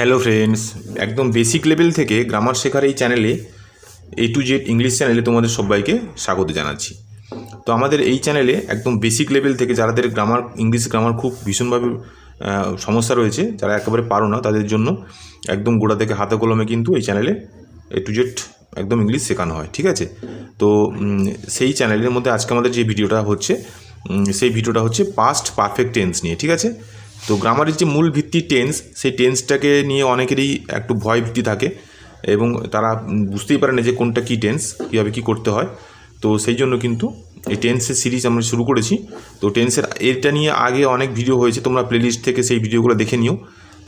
Hello friends একদম basic level থেকে grammar শেখার এই চ্যানেলে এ টু জেড ইংলিশ চ্যানেলে তোমাদের সবাইকে স্বাগত জানাচ্ছি। তো আমাদের এই চ্যানেলে একদম বেসিক লেভেল থেকে যাদের গ্রামার ইংলিশ গ্রামার খুব ভীষণভাবে সমস্যা রয়েছে, যারা একেবারে পারো না, তাদের জন্য একদম গোড়া থেকে হাতে কলমে কিন্তু এই চ্যানেলে এ টু জেড একদম ইংলিশ শেখানো হয়, ঠিক আছে? তো সেই চ্যানেলের মধ্যে আজকে আমাদের যে ভিডিওটা হচ্ছে সেই ভিডিওটা হচ্ছে পাস্ট পারফেক্ট টেন্স নিয়ে, ঠিক আছে? তো গ্রামারের যে মূল ভিত্তি টেন্স সেই টেন্সটাকে নিয়ে অনেকেরই একটু ভয় ভীতি থাকে এবং তারা বুঝতেই পারে না যে কোনটা কী টেন্স কীভাবে কী করতে হয়। তো সেই জন্য কিন্তু এই টেন্সের সিরিজ আমরা শুরু করেছি। তো টেন্সের এটা নিয়ে আগে অনেক ভিডিও হয়েছে, তোমরা প্লেলিস্ট থেকে সেই ভিডিওগুলো দেখে নিও।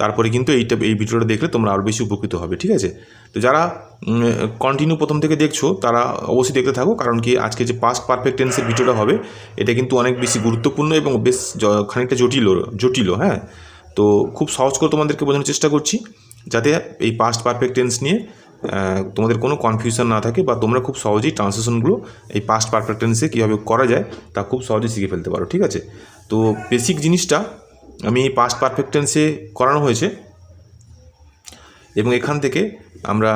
তারপরে কিন্তু এইটা, এই ভিডিওটা দেখলে তোমরা আরও বেশি উপকৃত হবে, ঠিক আছে? তো যারা কন্টিনিউ প্রথম থেকে দেখছ, তারা অবশ্যই দেখতে থাকো, কারণ কি আজকে যে পাস্ট পারফেক্ট টেন্সের ভিডিওটা হবে, এটা কিন্তু অনেক বেশি গুরুত্বপূর্ণ এবং বেশ খানিকটা জটিল জটিল হ্যাঁ? তো খুব সহজ করে তোমাদেরকে বোঝানোর চেষ্টা করছি, যাতে এই পাস্ট পারফেক্ট টেন্স নিয়ে তোমাদের কোনো কনফিউশন না থাকে বা তোমরা খুব সহজেই ট্রান্সলেশনগুলো এই পাস্ট পারফেক্ট টেন্সে কীভাবে করা যায়, তা খুব সহজেই শিখে ফেলতে পারো, ঠিক আছে? তো বেসিক জিনিসটা আমি পাস্ট পারফেক্ট টেন্সে করানো হয়েছে। এবং এখান থেকে আমরা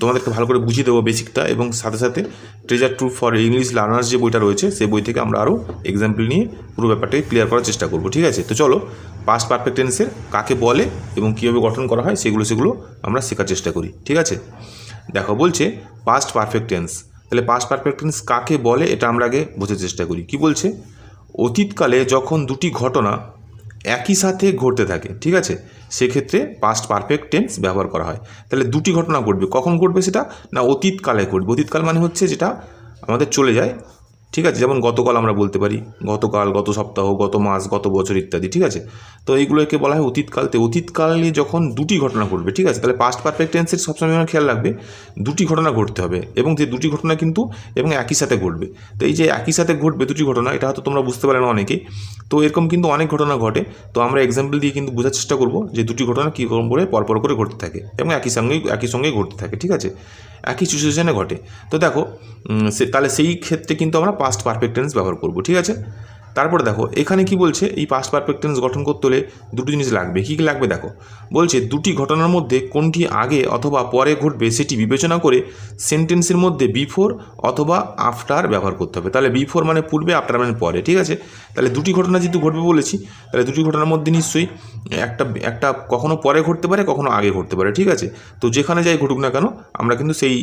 তোমাদেরকে ভালো করে বুঝিয়ে দেবো বেসিকটা এবং সাথে সাথে treasure true for English learners যে বইটা রয়েছে, সেই বই থেকে আমরা আরও এক্সাম্পল নিয়ে পুরো ব্যাপারটাকে ক্লিয়ার করার চেষ্টা করব, ঠিক আছে? তো চলো পাস্ট পারফেক্ট টেন্সের কাকে বলে এবং কীভাবে গঠন করা হয়, সেগুলো সেগুলো আমরা শেখার চেষ্টা করি, ঠিক আছে? দেখো, বলছে পাস্ট পারফেক্ট টেন্স তাহলে পাস্ট পারফেক্ট টেন্স কাকে বলে, এটা আমরা আগে বোঝার চেষ্টা করি। কি বলছে? অতীতকালে যখন দুটি ঘটনা একই সাথে ঘটতে থাকে, ঠিক আছে? সেক্ষেত্রে পাস্ট পারফেক্ট টেন্স ব্যবহার করা হয়। তাহলে দুটি ঘটনা ঘটবে। কখন ঘটবে সেটা? না অতীতকালে ঘটবে। অতীতকাল মানে হচ্ছে যেটা? আমাদের চলে যায় ঠিক আছে? যেমন গতকাল আমরা বলতে পারি, গতকাল, গত সপ্তাহ, গত মাস, গত বছর ইত্যাদি, ঠিক আছে? তো এইগুলোকে বলা হয় অতীতকাল তো অতীতকালে যখন দুটি ঘটনা ঘটবে, ঠিক আছে? তাহলে পাস্ট পারফেক্ট টেন্সের সবসময় আমার খেয়াল রাখবে, দুটি ঘটনা ঘটতে হবে এবং যে দুটি ঘটনা কিন্তু, এবং একই সাথে ঘটবে। তো এই যে একই সাথে ঘটবে দুটি ঘটনা, এটা হয়তো তোমরা বুঝতে পারে না অনেকেই। তো এরকম কিন্তু অনেক ঘটনা ঘটে। তো আমরা এক্সাম্পল দিয়ে কিন্তু বোঝার চেষ্টা করব যে দুটি ঘটনা কী করে পরপর করে ঘটতে থাকে এবং একই সঙ্গেই একই সঙ্গেই ঘটতে থাকে, ঠিক আছে? একই সিচুয়েশনে ঘটে। তো দেখো সে, তাহলে সেই ক্ষেত্রে কিন্তু আমরা পাস্ট পারফেক্ট টেন্স ব্যবহার করব, ঠিক আছে? তারপরে দেখো, এখানে কি বলছে? এই পাস্ট পারফেক্ট টেন্স গঠন করতে হলে দুটো জিনিস লাগবে। কী কী লাগবে দেখো? বলছে, দুটি ঘটনার মধ্যে কোনটি আগে অথবা পরে ঘটবে সেটি বিবেচনা করে সেন্টেন্সের মধ্যে বিফোর অথবা আফটার ব্যবহার করতে হবে। তাহলে বিফোর মানে পূর্বে আফটার মানে পরে, ঠিক আছে? তাহলে দুটি ঘটনা যেহেতু ঘটবে বলেছি, তাহলে দুটি ঘটনার মধ্যে নিশ্চয়ই একটা একটা কখনো পরে ঘটতে পারে, কখনো আগে ঘটতে পারে, ঠিক আছে? তো যেখানে যাই ঘটুক না কেন, আমরা কিন্তু সেই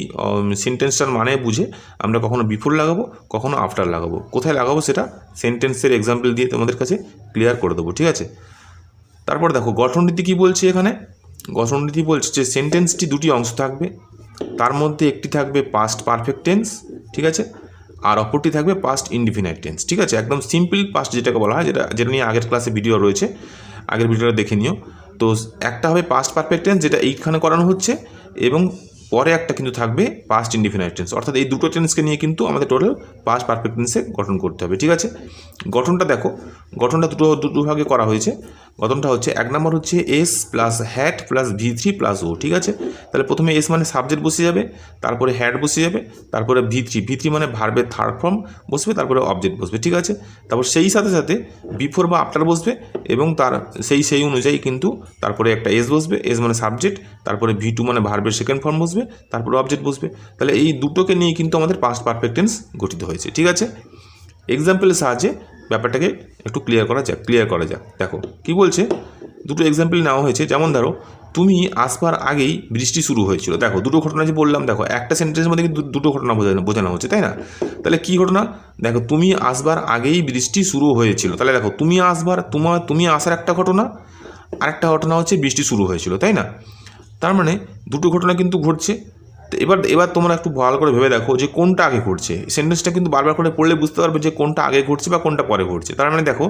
সেন্টেন্সটার মানে বুঝে আমরা কখনো বিফোর লাগাবো, কখনো আফটার লাগাবো। কোথায় লাগাবো সেটা? সেন্টেন্সের এক্সাম্পল দিয়ে তোমাদের কাছে ক্লিয়ার করে দেবো, ঠিক আছে? তারপর দেখো গঠনরীতি কী বলছে এখানে? গঠনরীতি বলছে যে সেন্টেন্সটি দুটি অংশ থাকবে, তার মধ্যে একটি থাকবে পাস্ট পারফেক্ট টেন্স ঠিক আছে? আর অপরটি থাকবে পাস্ট ইনডিফিনাইট টেন্স ঠিক আছে? একদম সিম্পল পাস্ট যেটাকে বলা হয়, যেটা যেটা নিয়ে আগের ক্লাসে ভিডিও রয়েছে, আগের ভিডিওটা দেখে নিও। তো একটা হবে পাস্ট পারফেক্ট টেন্স যেটা এইখানে করানো হচ্ছে, এবং পরে একটা কিন্তু থাকবে পাস্ট ইনডিফিনাইট টেন্স অর্থাৎ এই দুটো টেন্সকে নিয়ে কিন্তু আমাদের টোটাল পাস্ট পারফেক্ট টেন্সে গঠন করতে হবে, ঠিক আছে? গঠনটা দেখো, গঠনটা দুটো দুটো ভাগে করা হয়েছে। গঠনটা হচ্ছে এক নম্বর হচ্ছে S plus had plus V three plus O ঠিক আছে? তাহলে প্রথমে এস মানে সাবজেক্ট বসে যাবে, তারপরে হ্যাট বসে যাবে, তারপরে ভি থ্রি ভি থ্রি মানে ভার্বের থার্ড ফর্ম বসবে, তারপরে অবজেক্ট বসবে, ঠিক আছে? তারপর সেই সাথে সাথে বিফোর বা আফটার বসবে এবং তার সেই সেই অনুযায়ী কিন্তু তারপরে একটা এস বসবে এস মানে সাবজেক্ট তারপরে ভি টু মানে ভার্বের সেকেন্ড ফর্ম বসবে, তারপরে অবজেক্ট বসবে। তাহলে এই দুটোকে নিয়ে কিন্তু আমাদের পাস্ট পারফেক্টেন্স গঠিত হয়েছে, ঠিক আছে? এক্সাম্পলের সাহায্যে ব্যাপারটাকে একটু ক্লিয়ার করা যাক ক্লিয়ার করা যাক। দেখো, কি বলছে? দুটো এক্সাম্পল নেওয়া হয়েছে। যেমন ধরো, তুমি আসবার আগেই বৃষ্টি শুরু হয়েছিল। দেখো, দুটো ঘটনা যে বললাম, দেখো, একটা সেন্টেন্সের মধ্যে কিন্তু দুটো ঘটনা বোঝানো বোঝানো হচ্ছে, তাই না? তাহলে কি ঘটনা? দেখো, তুমি আসবার আগেই বৃষ্টি শুরু হয়েছিল। তাহলে দেখো, তুমি আসবার তোমার, তুমি আসার একটা ঘটনা, আরেকটা ঘটনা হচ্ছে বৃষ্টি শুরু হয়েছিল, তাই না? তার মানে দুটো ঘটনা কিন্তু ঘটছে। তো এবার এবার তোমরা একটু ভালো করে ভেবে দেখো যে কোনটা আগে ঘটছে। সেন্টেন্সটা কিন্তু বারবার করে পড়লে বুঝতে পারবে যে কোনটা আগে ঘটছে বা কোনটা পরে ঘটছে। তার মানে দেখো,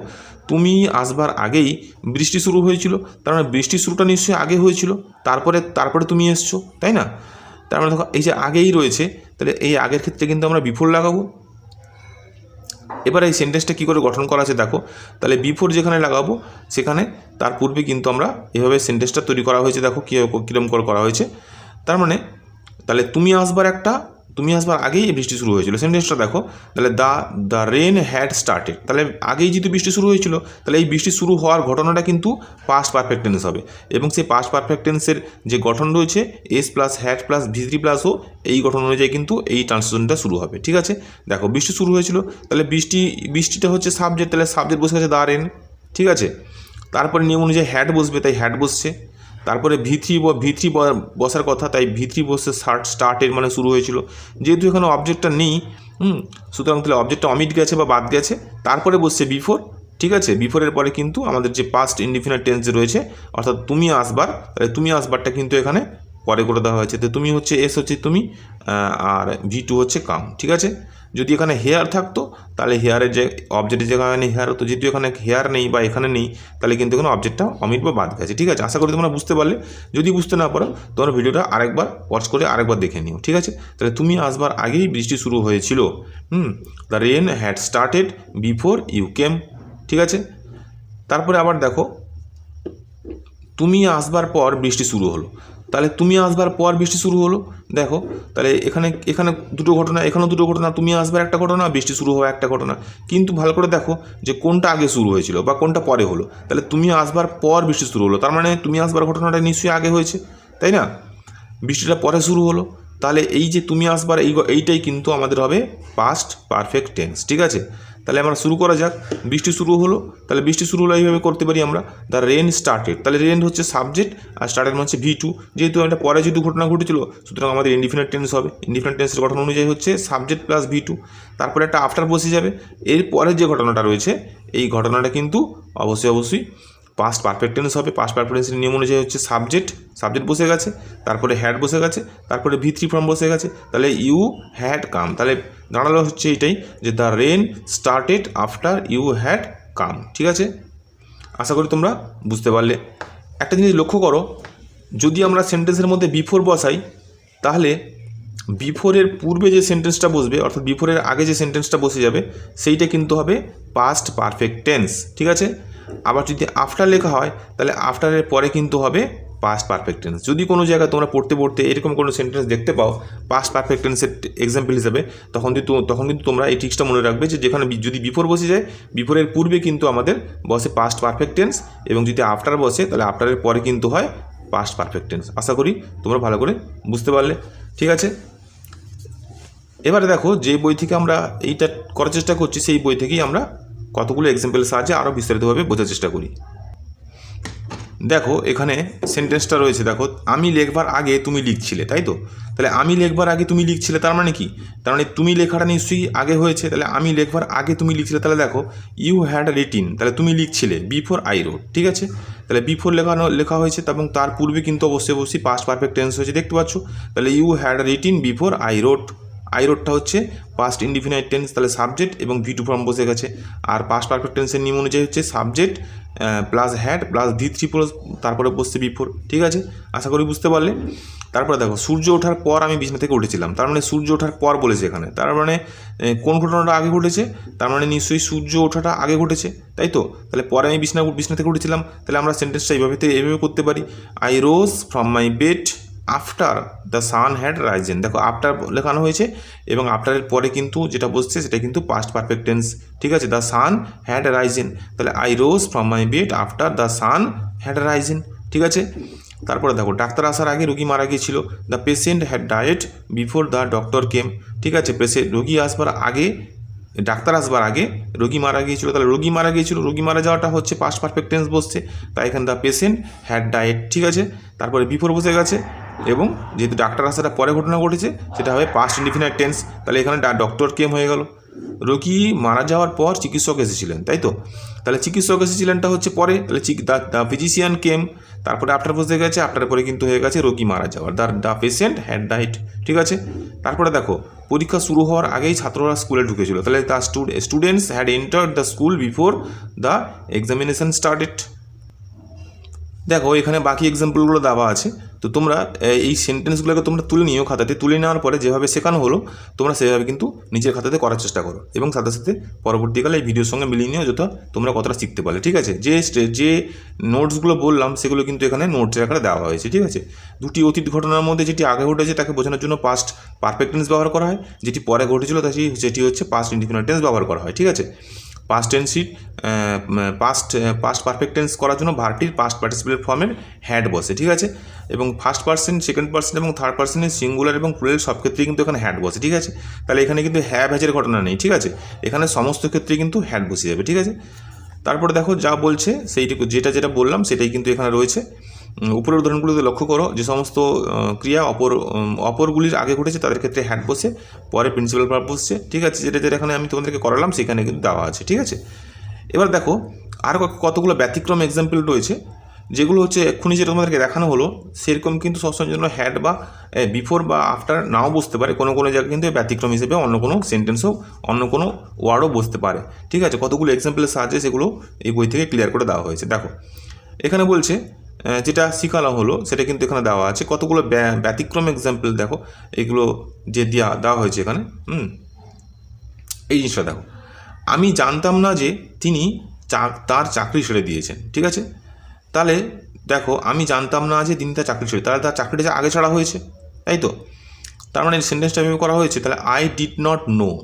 তুমি আসবার আগেই বৃষ্টি শুরু হয়েছিল, তার মানে বৃষ্টি শুরুটা নিশ্চয়ই আগে হয়েছিল, তারপরে তারপরে তুমি এসছো, তাই না? তার মানে দেখো, এই যে আগেই রয়েছে, তাহলে এই আগের ক্ষেত্রে কিন্তু আমরা বিফোর লাগাবো। এবার এই সেন্টেন্সটা কী করে গঠন করা আছে দেখো, তাহলে বিফোর যেখানে লাগাবো, সেখানে তার পূর্বে কিন্তু আমরা এভাবে সেন্টেন্সটা তৈরি করা হয়েছে, দেখো কী কীরকম করে করা হয়েছে। তার মানে তাহলে তুমি আসবার একটা, তুমি আসবার আগেই বৃষ্টি শুরু হয়েছিল। সেন্টেন্সটা দেখো। তাহলে the the rain had started. তাহলে আগেই যেহেতু বৃষ্টি শুরু হয়েছিল, তাহলে এই বৃষ্টি শুরু হওয়ার ঘটনাটা কিন্তু পাস্ট পারফেক্ট টেন্স হবে। এবং সেই পাস্ট পারফেক্ট টেন্সের যে গঠন রয়েছে S plus had plus V three plus O এই গঠন অনুযায়ী কিন্তু এই ট্রান্সলেশনটা শুরু হবে। ঠিক আছে? দেখো, বৃষ্টি শুরু হয়েছিল। তাহলে বৃষ্টি, বৃষ্টিটা হচ্ছে সাবজেক্ট তাহলে সাবজেক্ট বসে গেছে দ্য রেন ঠিক আছে? তারপরে নিয়ম অনুযায়ী হ্যাড বসবে, তাই হ্যাড বসছে। তারপরে ভিথ্রি ভিথ্রি বসার কথা, তাই ভিথ্রি বসে স্টার্ট স্টার্টের মানে শুরু হয়েছিল। যেহেতু এখানে অবজেক্টটা নেই, হুম, সুতরাং তাহলে অবজেক্টটা অমিট গেছে বা বাদ গেছে, তারপরে বসছে বিফোর ঠিক আছে? বিফোরের পরে কিন্তু আমাদের যে পাস্ট ইনডিফিনাইট টেন্স রয়েছে, অর্থাৎ তুমি আসবার, তাহলে তুমি আসবারটা কিন্তু এখানে পরে করে দেওয়া হয়েছে। তো তুমি হচ্ছে এস হচ্ছে তুমি আর ভি টু হচ্ছে কাম ঠিক আছে? যদি এখানে হেয়ার থাকতো, তাহলে হেয়ারের যে অবজেক্টের যেখানে হেয়ার হতো যেহেতু এখানে হেয়ার নেই বা এখানে নেই, তাহলে কিন্তু এখানে অবজেক্টটা অমিট বা বাদ গেছে, ঠিক আছে? আশা করি তোমরা বুঝতে পারলে। যদি বুঝতে না পারো, তোমরা ভিডিওটা আরেকবার ওয়াচ করে আরেকবার দেখে নিও, ঠিক আছে? তাহলে তুমি আসবার আগেই বৃষ্টি শুরু হয়েছিল। হুম the rain had started before you came ঠিক আছে? তারপরে আবার দেখো, তুমি আসবার পর বৃষ্টি শুরু হলো। তাহলে তুমি আসবার পর বৃষ্টি শুরু হলো। দেখো, তাহলে এখানে এখানে দুটো ঘটনা, এখানেও দুটো ঘটনা, তুমি আসবার একটা ঘটনা, বৃষ্টি শুরু হওয়া একটা ঘটনা। কিন্তু ভালো করে দেখো যে কোনটা আগে শুরু হয়েছিল বা কোনটা পরে হলো। তাহলে তুমি আসবার পর বৃষ্টি শুরু হলো, তার মানে তুমি আসবার ঘটনাটা নিশ্চয়ই আগে হয়েছে, তাই না? বৃষ্টিটা পরে শুরু হলো, তাহলে এই যে তুমি আসবার, এই এইটাই কিন্তু আমাদের হবে পাস্ট পারফেক্ট টেন্স ঠিক আছে? তাহলে আমরা শুরু করা যাক। বৃষ্টি শুরু হলো। তাহলে বৃষ্টি শুরু হলো এইভাবে করতে পারি আমরা দ্য রেন স্টার্টেড তাহলে রেন হচ্ছে সাবজেক্ট আর স্টার্টেড মানে হচ্ছে ভি টু যেহেতু একটা পরে যেহেতু ঘটনা ঘটেছিল, সুতরাং আমাদের ইন্ডিফিনেট টেন্স হবে। ইন্ডিফিনেট টেন্সের গঠন অনুযায়ী হচ্ছে সাবজেক্ট প্লাস ভি টু তারপরে একটা আফটার বসে যাবে এর পরের যে ঘটনাটা রয়েছে, এই ঘটনাটা কিন্তু অবশ্যই অবশ্যই পাস্ট পারফেক্ট টেন্স হবে পাস্ট পারফেক্ট টেন্সের নিয়ম অনুযায়ী হচ্ছে সাবজেক্ট সাবজেক্ট বসে গেছে, তারপরে হ্যাড বসে গেছে, তারপরে ভি থ্রি ফর্ম বসে গেছে, তাহলে ইউ হ্যাড কাম তাহলে দাঁড়াল হচ্ছে এটাই যে the rain started after you had come ঠিক আছে? আশা করি তোমরা বুঝতে পারলে। একটা জিনিস লক্ষ্য করো, যদি আমরা সেন্টেন্সের মধ্যে বিফোর বসাই, তাহলে বিফোরের পূর্বে যে সেন্টেন্সটা বসবে, অর্থাৎ বিফোরের আগে যে সেন্টেন্সটা বসে যাবে, সেইটা কিন্তু হবে পাস্ট পারফেক্ট টেন্স ঠিক আছে? আবার যদি আফটার লেখা হয়, তাহলে আফটারের পরে কিন্তু হবে পাস্ট পারফেক্ট টেন্স যদি কোনো জায়গায় তোমরা পড়তে পড়তে এরকম কোনো সেন্টেন্স দেখতে পাও পাস্ট পারফেক্ট টেন্সের এক্সাম্পল হিসাবে, তখন কিন্তু তখন কিন্তু তোমরা এই ট্রিক্সটা মনে রাখবে যে যেখানে যদি বিফোর বসে যায় বিফোরের পূর্বে কিন্তু আমাদের বসে পাস্ট পারফেক্ট টেন্স এবং যদি আফটার বসে, তাহলে আফটারের পরে কিন্তু হয় পাস্ট পারফেক্ট টেন্স আশা করি তোমরা ভালো করে বুঝতে পারলে। ঠিক আছে? এবারে দেখো, যে বই থেকে আমরা এইটা করার চেষ্টা করছি, সেই বই থেকেই আমরা কতগুলো এক্সাম্পলের সাহায্যে আরও বিস্তারিতভাবে বোঝার চেষ্টা করি। দেখো, এখানে সেন্টেন্সটা রয়েছে, দেখো, আমি লেখবার আগে তুমি লিখছিলে তাই তো? তাহলে, আমি লেখবার আগে তুমি লিখছিলে তার মানে কি? তার মানে তুমি লেখাটা নিশ্চয়ই আগে হয়েছে তাহলে, আমি লেখবার আগে তুমি লিখছিলে তাহলে, দেখো ইউ হ্যাড রিটিন তাহলে, তুমি লিখছিলে বিফোর আই রোড ঠিক আছে? তাহলে বিফোর লেখানো লেখা হয়েছে এবং তার পূর্বে কিন্তু অবশ্যই অবশ্যই পাস্ট পারফেক্ট টেন্স হয়েছে, দেখতে পাচ্ছ? তাহলে you had written before I rode I রোডটা হচ্ছে পাস্ট ইনডিফিনাইট টেন্স তাহলে সাবজেক্ট এবং ভি টু ফর্ম বসে গেছে। আর পাস্ট পারফেক্ট টেন্সের নিয়ম অনুযায়ী হচ্ছে subject plus had plus V three plus তারপরে বসছে বিফোর ঠিক আছে? আশা করি বুঝতে পারলে। তারপরে দেখো, সূর্য ওঠার পর আমি বিছনা থেকে উঠেছিলাম। তার মানে সূর্য ওঠার পর বলেছে এখানে। তার মানে কোন ঘটনাটা আগে ঘটেছে? তার মানে নিশ্চয়ই সূর্য ওঠাটা আগে ঘটেছে, তাই তো? তাহলে পরে আমি বিছনা বিছনা থেকে উঠেছিলাম। তাহলে আমরা সেন্টেন্সটা এইভাবে এইভাবে করতে পারি। I rose from my bed after the sun had risen দেখো আফটার লেখানো হয়েছে এবং আফটারের পরে কিন্তু যেটা বসছে সেটা কিন্তু পাস্ট পারফেক্ট টেন্স ঠিক আছে? দ্য সান হ্যাড রাইজেন তাহলে I rose from my bed after the sun had risen ঠিক আছে? তারপরে দেখো, ডাক্তার আসার আগে রুগী মারা গিয়েছিল। The patient had died before the doctor came ঠিক আছে? পেশেন্ট রুগী আসবার আগে, ডাক্তার আসবার আগে রোগী মারা গিয়েছিল। তাহলে রোগী মারা গিয়েছিল, রোগী মারা যাওয়াটা হচ্ছে পাস্ট পারফেক্ট টেন্স বসছে। তাই এখানে দ্য পেশেন্ট হ্যাড ডায়েট ঠিক আছে? তারপরে বিফোর বসে গেছে। এবং যেহেতু ডাক্তার আসাটা পরে ঘটনা ঘটেছে, সেটা হবে পাস্ট ইন্ডিফিনাইট টেন্স তাহলে এখানে ডক্টর কেম হয়ে গেল। রোগী মারা যাওয়ার পর চিকিৎসক এসেছিলেন, তাই তো? তাহলে চিকিৎসক এসেছিলেনটা হচ্ছে পরে, তাহলে ফিজিশিয়ান কেম তারপরে আফটার বসে গেছে আফটার পরে কিন্তু হয়ে গেছে রোগী মারা যাওয়ার। দ্য দ্য পেশেন্ট হ্যাড ডাইট ঠিক আছে? তারপরে দেখো, পরীক্ষা শুরু হওয়ার আগেই ছাত্ররা স্কুলে ঢুকেছিল। তাহলে the students had entered the school before the examination started দেখো, এখানে বাকি এক্সাম্পলগুলো দেওয়া আছে। তো তোমরা এই সেন্টেন্সগুলোকে তোমরা তুলে নিও খাতাতে। তুলে নেওয়ার পরে যেভাবে শেখানো হলো, তোমরা সেভাবে কিন্তু নিজের খাতাতে করার চেষ্টা করো। এবং সাথে সাথে পরবর্তীকালে এই ভিডিওর সঙ্গে মিলিয়ে নিও, যথা তোমরা কতটা শিখতে পারলে, ঠিক আছে? যে যে নোটসগুলো বললাম, সেগুলো কিন্তু এখানে নোটসের আকারে দেওয়া হয়েছে, ঠিক আছে? দুটি অতীত ঘটনার মধ্যে যেটি আগে ঘটেছে, তাকে বোঝানোর জন্য পাস্ট পারফেক্ট টেন্স ব্যবহার করা হয়। যেটি পরে ঘটেছিল তা সেটি হচ্ছে পাস্ট ইন্ডিফিনিট টেন্স ব্যবহার করা হয়, ঠিক আছে? পাস্ট টেন্সির পাস্ট পাস্ট পারফেক্ট টেন্স করার জন্য ভার্বটির পাস্ট পার্টিসিপেট ফর্মের হ্যাড বসে, ঠিক আছে? এবং ফার্স্ট পার্সন সেকেন্ড পার্সন এবং থার্ড পার্সনের সিঙ্গুলার এবং প্লুরাল সব ক্ষেত্রেই কিন্তু এখানে হ্যাড বসে, ঠিক আছে? তাহলে এখানে কিন্তু হ্যাভ হ্যাজের ঘটনা নেই, ঠিক আছে? এখানে সমস্ত ক্ষেত্রে কিন্তু হ্যাড বসে যাবে, ঠিক আছে? তারপরে দেখো যা বলছে সেইটুকু, যেটা যেটা বললাম সেটাই কিন্তু এখানে রয়েছে। উপরের উদাহরণগুলোতে লক্ষ্য করো, যে সমস্ত ক্রিয়া অপর অপরগুলির আগে ঘটেছে, তাদের ক্ষেত্রে হ্যাড বসে, পরে প্রিন্সিপাল ভার্ব বসছে, ঠিক আছে? যেটা যেটা এখানে আমি তোমাদেরকে করালাম, সেখানে কিন্তু দেওয়া আছে, ঠিক আছে? এবার দেখো আরও কতগুলো ব্যতিক্রম এক্সাম্পল রয়েছে, যেগুলো হচ্ছে এক্ষুনি যেটা তোমাদেরকে দেখানো হলো, সেরকম কিন্তু সবসময় জন্য হ্যাড বা বিফোর বা আফটার নাও বসতে পারে, কোনো কোনো জায়গায় কিন্তু ব্যতিক্রম হিসেবে অন্য কোনো সেন্টেন্সও অন্য কোনো ওয়ার্ডও বসতে পারে, ঠিক আছে? কতগুলো এক্সাম্পলের সাহায্যে সেগুলো এই বই থেকে ক্লিয়ার করে দেওয়া হয়েছে। দেখো, এখানে বলছে যেটা শিখানো হলো, সেটা কিন্তু এখানে দেওয়া আছে। কতগুলো ব্যা- ব্যতিক্রম এক্সাম্পল দেখো, এগুলো যে দেওয়া দেওয়া হয়েছে এখানে, হুম? এই জিনিসটা দেখো। আমি জানতাম না যে তিনি তার চাকরি ছেড়ে দিয়েছেন, ঠিক আছে? তাহলে দেখো, আমি জানতাম না যে তিনি তার চাকরি ছেড়ে, তাহলে তার চাকরিটা আগে ছাড়া হয়েছে, তাই তো? তার মানে সেন্টেন্সটা এভাবে করা হয়েছে, তাহলে আই ডিড নট নো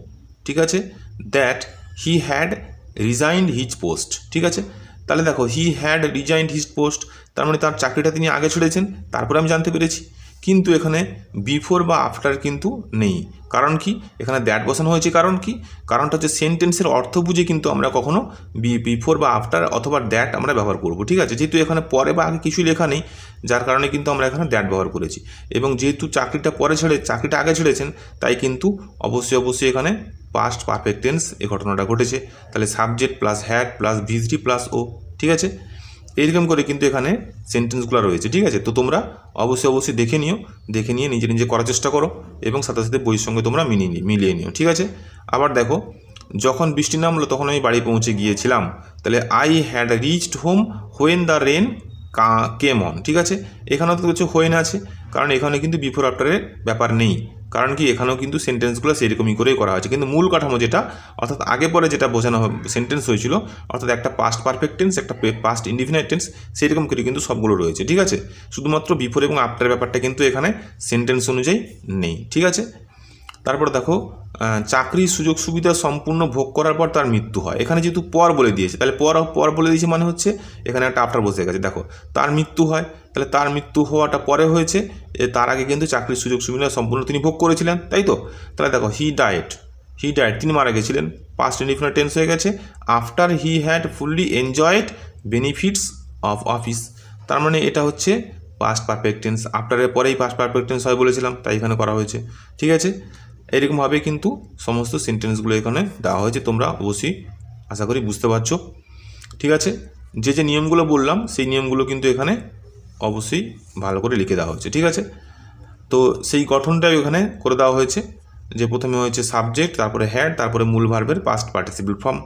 ঠিক আছে? That he had resigned his post ঠিক আছে? তাহলে দেখো he had resigned his post তার মানে তার চাকরিটা তিনি আগে ছেড়েছেন, তারপরে আমি জানতে পেরেছি। কিন্তু এখানে বিফোর বা আফটার কিন্তু নেই। কারণ কি? এখানে দ্যাট বসানো হয়েছে কারণ কি? কারণটা হচ্ছে সেন্টেন্সের অর্থ বুঝে কিন্তু আমরা কখনো বি বিফোর বা আফটার অথবা দ্যাট আমরা ব্যবহার করব, ঠিক আছে? যেহেতু এখানে পরে বা আগে কিছুই লেখা নেই, যার কারণে কিন্তু আমরা এখানে দ্যাট ব্যবহার করেছি। এবং যেহেতু চাকরিটা পরে ছেড়ে, চাকরিটা আগে ছেড়েছেন, তাই কিন্তু অবশ্যই অবশ্যই এখানে পাস্ট পারফেক্ট টেন্স এই ঘটনাটা ঘটেছে। তাহলে সাবজেক্ট প্লাস হ্যাড প্লাস ভিজিটি প্লাস ও ঠিক আছে? এইরকম করে কিন্তু এখানে সেন্টেন্সগুলো রয়েছে, ঠিক আছে? তো তোমরা অবশ্যই অবশ্যই দেখে নিও, দেখে নিয়ে নিজে নিজে করার চেষ্টা করো এবং সাথে সাথে বইয়ের সঙ্গে তোমরা মিলিয়ে নি- মিলিয়ে নিও, ঠিক আছে? আবার দেখো, যখন বৃষ্টি নামলো তখন আমি বাড়ি পৌঁছে গিয়েছিলাম। তাহলে I had reached home when the rain কা কেমন ঠিক আছে? এখানেও তো কিছু হোয়েন আছে, কারণ এখানে কিন্তু বিফোর আফটারের ব্যাপার নেই। কারণ কি, এখানেও কিন্তু সেন্টেন্সগুলো সেরকমই করেই করা হয়েছে। কিন্তু মূল কাঠামো যেটা, অর্থাৎ আগে পরে যেটা বোঝানো সেন্টেন্স হয়েছিল, অর্থাৎ একটা পাস্ট পারফেক্ট টেন্স একটা পাস্ট ইন্ডিফিনাইট টেন্স সেরকম করে কিন্তু সবগুলো রয়েছে, ঠিক আছে? শুধুমাত্র বিফোর এবং আফটার ব্যাপারটা কিন্তু এখানে সেন্টেন্স অনুযায়ী নেই, ঠিক আছে? তারপর দেখো চাকরির সুযোগ সুবিধা সম্পূর্ণ ভোগ করার পর তার মৃত্যু হয়। এখানে যেহেতু পর বলে দিয়েছে, তাহলে পর পর বলে দিয়েছে মানে হচ্ছে এখানে একটা আফটার বসে গেছে। দেখো, তার মৃত্যু হয়, তাহলে তার মৃত্যু হওয়াটা পরে হয়েছে তার আগে কিন্তু চাকরির সুযোগ সুবিধা সম্পূর্ণ তিনি ভোগ করেছিলেন, তাই তো? তাহলে দেখো হি ডায়েট হি ডায়েট তিনি মারা গেছিলেন। পাস্ট ইন্ডিফিনিট টেন্স হয়ে গেছে। After he had fully enjoyed benefits of office তার মানে এটা হচ্ছে পাস্ট পারফেক্ট টেন্স আফটারের পরেই পাস্ট পারফেক্ট টেন্স হয় বলেছিলাম, তাই এখানে করা হয়েছে। ঠিক আছে? এরকমভাবে কিন্তু সমস্ত সেন্টেন্সগুলো এখানে দেওয়া হয়েছে, তোমরা অবশ্যই আশা করি বুঝতে পারছ। ঠিক আছে? যে যে নিয়মগুলো বললাম, সেই নিয়মগুলো কিন্তু এখানে অবশ্যই ভালো করে লিখে দেওয়া হয়েছে, ঠিক আছে? তো সেই গঠনটাই ওখানে করে দেওয়া হয়েছে, যে প্রথমে হয়েছে সাবজেক্ট তারপরে হ্যাড তারপরে মূল ভার্বের পাস্ট পার্টিসিপল ফর্ম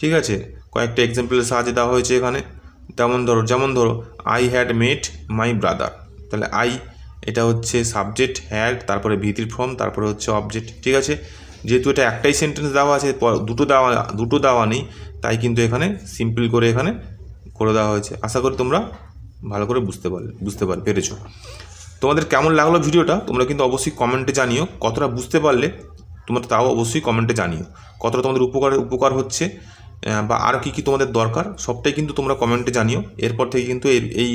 ঠিক আছে? কয়েকটা এক্সাম্পলের সাহায্যে দেওয়া হয়েছে এখানে। তেমন ধরো, যেমন ধরো I had met my brother তাহলে আই এটা হচ্ছে সাবজেক্ট হ্যাড তারপরে ভিতির ফর্ম তারপরে হচ্ছে অবজেক্ট ঠিক আছে? যেহেতু এটা একটাই সেন্টেন্স দেওয়া আছে দুটো দেওয়া দুটো দেওয়া নেই, তাই কিন্তু এখানে সিম্পল করে এখানে করে দেওয়া হয়েছে। আশা করি তোমরা ভালো করে বুঝতে পারলে বুঝতে পার, পেরেছ। তোমাদের কেমন লাগল ভিডিওটা? তোমরা কিন্তু অবশ্যই কমেন্টে জানিও। কতটা বুঝতে পারলে তোমরা তাও অবশ্যই কমেন্টে জানিও। কতটা তোমাদের উপকার উপকার হচ্ছে? বা আর কী কী তোমাদের দরকার, সবটাই কিন্তু তোমরা কমেন্টে জানিও। এরপর থেকে কিন্তু এর, এই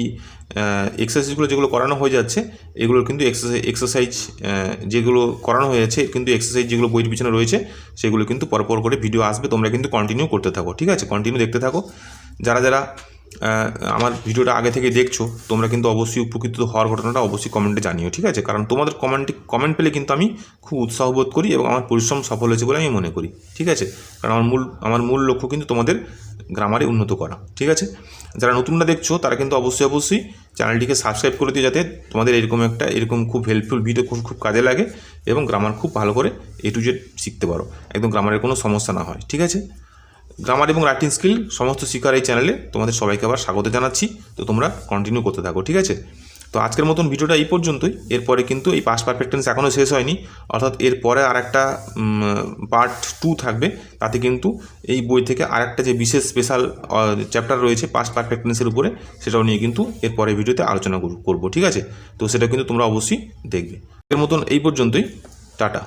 এক্সারসাইজগুলো যেগুলো করানো হয়ে যাচ্ছে, এগুলোর কিন্তু এক্সারসাইজ এক্সারসাইজ যেগুলো করানো হয়ে যাচ্ছে কিন্তু এক্সারসাইজ যেগুলো বইয়ের পিছনে রয়েছে, সেগুলো কিন্তু পরপর করে ভিডিও আসবে, তোমরা কিন্তু কন্টিনিউ করতে থাকো, ঠিক আছে? কন্টিনিউ দেখতে থাকো। যারা যারা আমার ভিডিওটা আগে থেকে দেখছ, তোমরা কিন্তু অবশ্যই উপকৃত হওয়ার ঘটনাটা অবশ্যই কমেন্টে জানিও, ঠিক আছে? কারণ তোমাদের কমেন্টে কমেন্ট পেলে কিন্তু আমি খুব উৎসাহ বোধ করি এবং আমার পরিশ্রম সফল হয়েছে বলে আমি মনে করি, ঠিক আছে? কারণ আমার মূল আমার মূল লক্ষ্য কিন্তু তোমাদের গ্রামারে উন্নত করা, ঠিক আছে? যারা নতুনরা দেখছ, তারা কিন্তু অবশ্যই অবশ্যই চ্যানেলটিকে সাবস্ক্রাইব করে দিও যাতে তোমাদের এরকম একটা, এরকম খুব হেল্পফুল ভিডিও খুব খুব কাজে লাগে এবং গ্রামার খুব ভালো করে এ টু জেড শিখতে পারো, একদম গ্রামারের কোনো সমস্যা না হয়, ঠিক আছে? গ্রামার এবং রাইটিং স্কিল সমস্ত শিকার এই চ্যানেলে তোমাদের সবাইকে আবার স্বাগত জানাচ্ছি। তো তোমরা কন্টিনিউ করতে থাকো, ঠিক আছে? তো আজকের মতন ভিডিওটা এই পর্যন্তই। এরপরে কিন্তু এই পাস পারফেক্ট টেন্স এখনও শেষ হয়নি। অর্থাৎ এরপরে আর একটা পার্ট টু থাকবে। তাতে কিন্তু এই বই থেকে আরেকটা যে বিশেষ স্পেশাল চ্যাপ্টার রয়েছে পাস পারফেক্ট টেন্সের উপরে, সেটাও নিয়ে কিন্তু এরপরে ভিডিওতে আলোচনা করব, ঠিক আছে? তো সেটা কিন্তু তোমরা অবশ্যই দেখবে। এর মতন এই পর্যন্তই। টাটা।